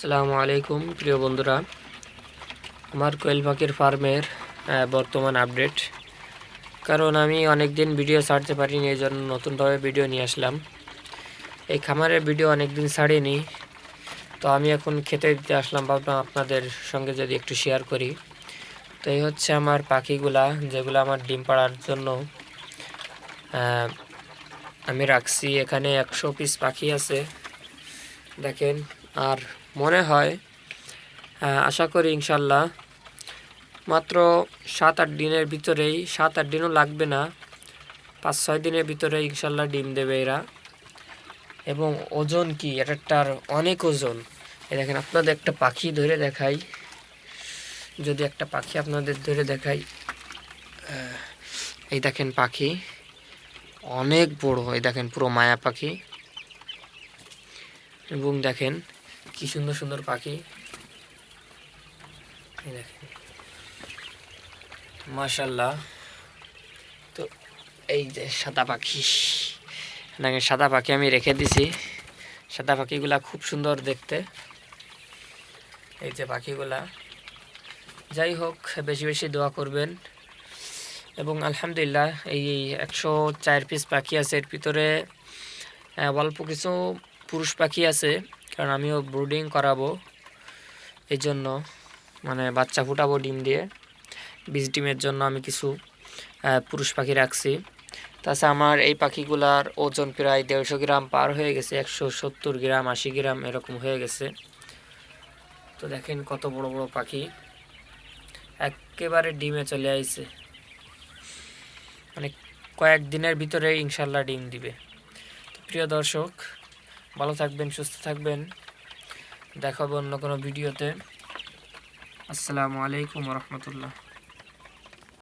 আসসালামু আলাইকুম, প্রিয় বন্ধুরা। আমার কোয়েল পাখির ফার্মের বর্তমান আপডেট কারণ আমি অনেক দিন ভিডিও ছাড়তে পারিনি এই জন্য নতুনভাবে ভিডিও নিয়ে আসলাম। এই খামারের ভিডিও অনেক দিন ছাড়িনি। তো আমি এখন খেতে দিতে আসলাম, ভাবলাম আপনাদের সঙ্গে যদি একটু শেয়ার করি। তো এই হচ্ছে আমার পাখিগুলা, যেগুলো আমার ডিম পাড়ার জন্য আমি রাখছি। এখানে একশো পিস পাখি আছে, দেখেন। আর মনে হয় আশা করি ইনশাল্লাহ মাত্র সাত আট দিনের ভিতরেই, সাত আট দিনও লাগবে না, পাঁচ ছয় দিনের ভিতরে ইনশাল্লাহ ডিম দেবে এরা। এবং ওজন কি এটার অনেক ওজন। এই দেখেন, আপনাদের একটা পাখি ধরে দেখাই। যদি একটা পাখি আপনাদের ধরে দেখাই এই দেখেন পাখি। অনেক বড়, এই দেখেন পুরো মায়া পাখি। এবং দেখেন কি সুন্দর সুন্দর পাখি। দেখেন। মাশাল্লাহ তো এই যে সাদা পাখি দেখেন সাদা পাখি আমি রেখে দিছি। সাদা পাখিগুলা খুব সুন্দর দেখতে। এই যে পাখিগুলা। যাই হোক, বেশি বেশি দোয়া করবেন। এবং আলহামদুলিল্লাহ, এই একশো চার পিস পাখি আছে এর ভিতরে। অল্প কিছু পুরুষ পাখি আছে। কারণ আমিও ব্রুডিং করাবো। এই জন্য মানে বাচ্চা ফুটাবো ডিম দিয়ে। বীজ ডিমের জন্য আমি কিছু পুরুষ পাখি রাখছি। তাছাড়া আমার এই পাখিগুলার ওজন প্রায় দেড়শো গ্রাম পার হয়ে গেছে, একশো সত্তর গ্রাম, আশি গ্রাম এরকম হয়ে গেছে। তো দেখেন কত বড় বড় পাখি। একেবারে ডিমে চলে আইছে। মানে কয়েকদিনের ভিতরে ইনশাল্লাহ ডিম দিবে। তো প্রিয় দর্শক ভালো থাকবেন সুস্থ থাকবেন। দেখাবো অন্য কোনো ভিডিওতে। আসসালামু আলাইকুম রহমতুল্লাহ।